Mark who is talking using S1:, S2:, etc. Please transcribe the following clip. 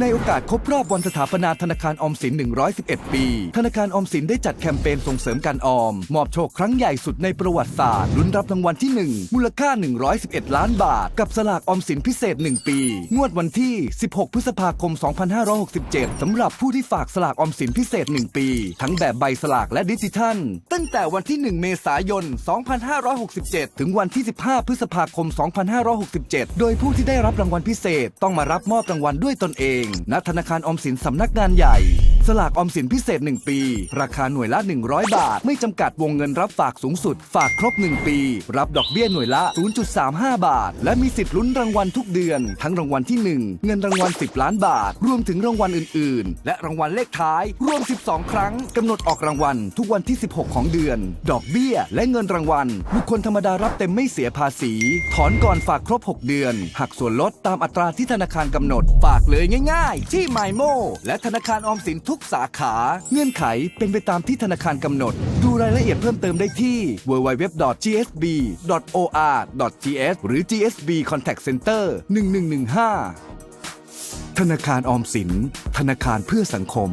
S1: ในโอกาสครบรอบวันสถาปนาธนาคารออมสิน 111 ปี ธนาคารออมสินได้จัดแคมเปญส่งเสริมการออม มอบโชคครั้งใหญ่สุดในประวัติศาสตร์ลุ้นรับรางวัลที่ 1 มูลค่า 111 ล้านบาท กับสลากออมสินพิเศษ 1 ปี งวดวันที่ 16 พฤษภาคม 2567 สำหรับผู้ที่ฝากสลากออมสินพิเศษ 1 ปี ทั้งแบบใบสลากและดิจิทัล ตั้งแต่วันที่ 1 เมษายน 2567 ถึงวันที่ 15 พฤษภาคม 2567 โดยผู้ที่ได้รับรางวัลพิเศษ ต้องมารับมอบรางวัลด้วยตนเองณ ธนาคารออมสินสำนักงานใหญ่ สลากออมสินพิเศษ 1 ปี ราคาหน่วยละ 100 บาท ไม่จำกัดวงเงินรับฝากสูงสุด ฝากครบ 1 ปี รับดอกเบี้ยหน่วยละ 0.35 บาท และมีสิทธิ์ลุ้นรางวัลทุกเดือน ทั้งรางวัลที่ 1 เงินรางวัล 10 ล้านบาท รวมถึงรางวัลอื่น ๆ และรางวัลเลขท้าย รวม 12 ครั้งกำหนดออกรางวัลทุกวันที่ 16 ของเดือน ดอกเบี้ย และเงินรางวัลบุคคลธรรมดารับเต็มไม่เสียภาษี ถอนก่อนฝากครบ 6 เดือน หักส่วนลดตามอัตราที่ธนาคารกำหนด ฝากเลยง่าย ๆ ที่ m y m o และธนาคารออมสินทุทุกสาขา เงื่อนไขเป็นไปตามที่ธนาคารกำหนด ดูรายละเอียดเพิ่มเติมได้ที่ www.gsb.or.th หรือ GSB Contact Center 1115 ธนาคารออมสิน ธนาคารเพื่อสังคม